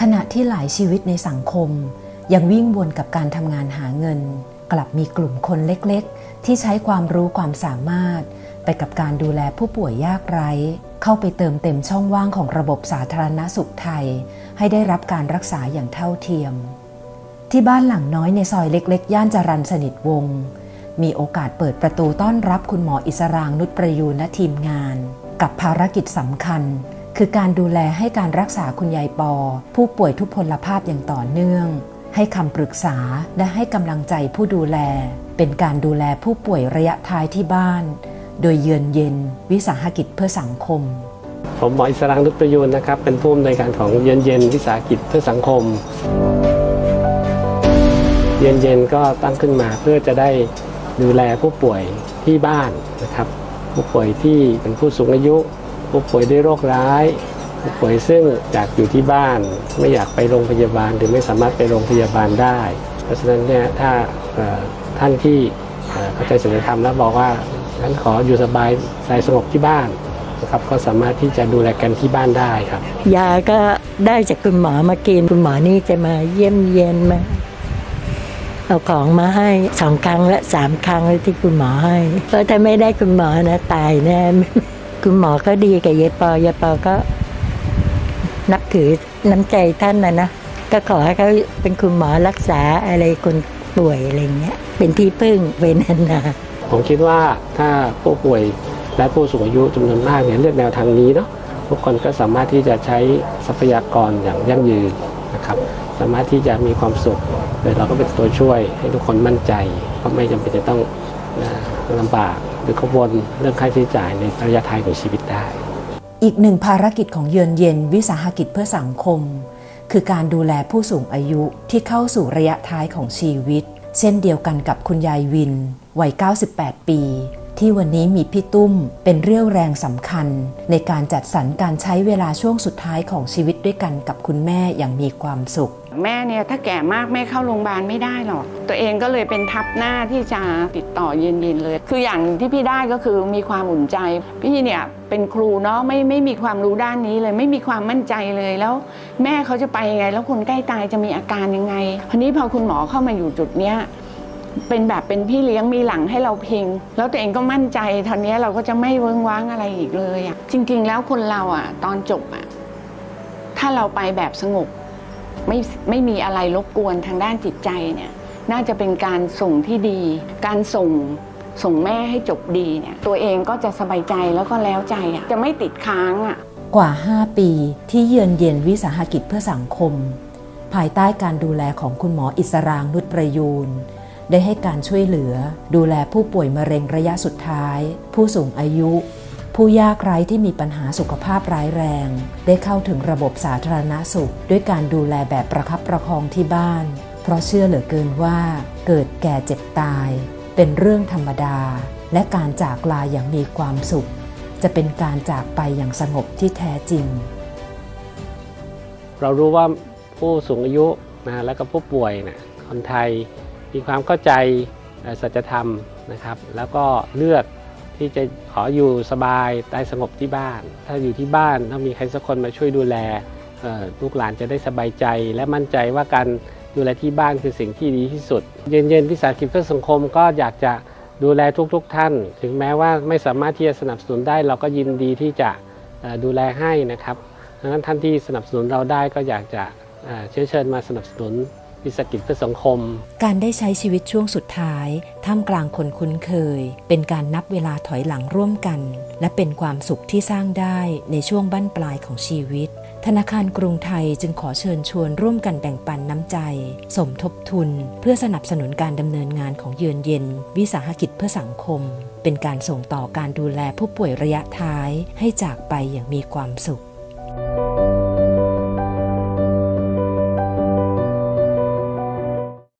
ขณะที่หลายชีวิตในสังคม ยังวิ่งวนกับการทำงานหาเงิน กลับมีกลุ่มคนเล็กๆ ที่ใช้ความรู้ความสามารถ ไปกับการดูแลผู้ป่วยยากไร้ เข้าไปเติมเต็มช่องว่างของระบบสาธารณสุขไทย ให้ได้รับการรักษาอย่างเท่าเทียม ที่บ้านหลังน้อยในซอยเล็ก ๆ ย่านจรัญสนิทวงศ์มีโอกาสเปิดประตูต้อนรับคุณหมออิสรางนุชประยูนและทีมงาน กับภารกิจสำคัญ คือการดูแลให้การรักษาคุณยายปอ ผู้ป่วยทุพพลภาพอย่างต่อเนื่อง ให้คำปรึกษาและให้กำลังใจผู้ดูแล เป็นการดูแลผู้ป่วยระยะท้ายที่บ้าน โดยเยือนเย็น วิสาหกิจเพื่อสังคม ผมหมออิสรังนุชประยูนนะครับ เป็นผู้อำนวยการของเย็นเย็นวิสาหกิจเพื่อสังคม เย็นเย็นก็ตั้งขึ้นมาเพื่อจะได้ดูแลผู้ป่วยที่บ้านนะครับ ผู้ป่วยที่เป็นผู้สูงอายุ ผู้ป่วยด้วยโรคร้าย ผู้ป่วยซึ่งอยากอยู่ที่บ้าน ไม่อยากไปโรงพยาบาลหรือไม่สามารถไปโรงพยาบาลได้ เพราะฉะนั้นเนี่ยถ้าท่านที่เข้าใจศีลธรรมแล้วบอกว่าฉันขออยู่สบายใจสงบที่บ้านนะครับก็สามารถที่จะดูแลกันที่บ้านได้ครับยาก็ได้จากคุณหมอมากินคุณหมอนี่จะมาเยี่ยมเยียนมาเอาของมาให้สองครั้งและสามครั้งแล้วที่คุณหมอให้เพราะถ้าไม่ได้คุณหมอนะตายแน่ คุณหมอก็ดีกับยายปอยายปอก็ นับถือน้ำใจท่านนะนะก็ขอให้เขาเป็นคุณหมอรักษาอะไรคนป่วยอะไรเงี้ย เป็นที่พึ่งเวนนานๆผมคิดว่าถ้าผู้ป่วยและผู้สูงอายุจำนวนมากเนี่ยเลือกแนวทางนี้เนาะทุกคนก็สามารถที่จะใช้ทรัพยากรอย่างยั่งยืนนะครับ สามารถที่จะมีความสุขโดยเราก็เป็นตัวช่วยให้ทุกคนมั่นใจ ก็ไม่จำเป็นจะต้องลำบาก หรือกังวลเรื่องค่าใช้จ่ายในระยะท้ายของชีวิตได้ อีกหนึ่งภารกิจของเยือนเย็นวิสาหกิจเพื่อสังคม คือการดูแลผู้สูงอายุที่เข้าสู่ระยะท้ายของชีวิต เช่นเดียวกันกับคุณยายวินวัย 98 ปี ที่วันนี้มีพี่ตุ้มเป็นเรี่ยวแรงสำคัญ ในการจัดสรรการใช้เวลาช่วงสุดท้ายของชีวิตด้วยกันกับคุณแม่อย่างมีความสุข แม่เนี่ยถ้าแก่มากแม่เข้าโรงพยาบาลไม่ได้หรอก ตัวเองก็เลยเป็นทับหน้าที่จะติดต่อเย็นๆเลย คืออย่างที่พี่ได้ก็คือมีความอุ่นใจ พี่เนี่ยเป็นครูเนาะไม่ไม่มีความรู้ด้านนี้เลยไม่มีความมั่นใจเลยแล้ว แม่เขาจะไปยังไง แล้วคนใกล้ตายจะมีอาการยังไงทีนี้พอคุณหมอเข้ามาอยู่จุดเนี้ย เป็นแบบเป็นพี่เลี้ยงมีหลังให้เราพิง แล้วตัวเองก็มั่นใจทีนี้เราก็จะไม่เวิ้งว้างอะไรอีกเลยอะจริง ๆ แล้วคนเราอะ ตอนจบอะถ้าเราไปแบบสงบไม่ไม่มีอะไรรบกวนทางด้านจิตใจเนี่ย น่าจะเป็นการส่งที่ดี การส่งส่งแม่ให้จบดีเนี่ย ตัวเองก็จะสบายใจแล้วก็แล้วใจอะจะไม่ติดค้างอะกว่า 5 ปีที่เยือนเย็นวิสาหกิจเพื่อสังคม ภายใต้การดูแลของคุณหมออิสรางนุชประยูน ได้ให้การช่วยเหลือ ดูแลผู้ป่วยมะเร็งระยะสุดท้าย ผู้สูงอายุ ผู้ยากไร้ที่มีปัญหาสุขภาพร้ายแรง ได้เข้าถึงระบบสาธารณสุข ด้วยการดูแลแบบประคับประคองที่บ้าน เพราะเชื่อเหลือเกินว่า เกิดแก่เจ็บตาย เป็นเรื่องธรรมดา และการจากลาอย่างมีความสุข จะเป็นการจากไปอย่างสงบที่แท้จริง เรารู้ว่าผู้สูงอายุนะแล้วก็ผู้ป่วยนะคนไทย มีความเข้าใจสัจธรรมนะครับ แล้วก็เลือกที่จะขออยู่สบายใต้สงบที่บ้าน ถ้าอยู่ที่บ้านต้องมีใครสักคนมาช่วยดูแลลูกหลานจะได้สบายใจ และมั่นใจว่าการดูแลที่บ้านคือสิ่งที่ดีที่สุด เย็นๆวิสาหกิจเพื่อสังคมก็อยากจะดูแลทุกๆทท่าน ถึงแม้ว่าไม่สามารถที่จะสนับสนุนได้ เราก็ยินดีที่จะดูแลให้นะครับดังนั้นท่านที่สนับสนุนเราได้ก็อยากจะเอ่อเชื้อเชิญมาสนับสนุน วิสาหกิจเพื่อสังคม การได้ใช้ชีวิตช่วงสุดท้าย ท่ามกลางคนคุ้นเคย เป็นการนับเวลาถอยหลังร่วมกัน และเป็นความสุขที่สร้างได้ในช่วงบั้นปลายของชีวิตธนาคารกรุงไทยจึงขอเชิญชวนร่วมกันแบ่งปันน้ำใจ สมทบทุน เพื่อสนับสนุนการดำเนินงานของเยือนเย็น วิสาหกิจเพื่อสังคม เป็นการส่งต่อการดูแลผู้ป่วยระยะท้ายให้จากไปอย่างมีความสุข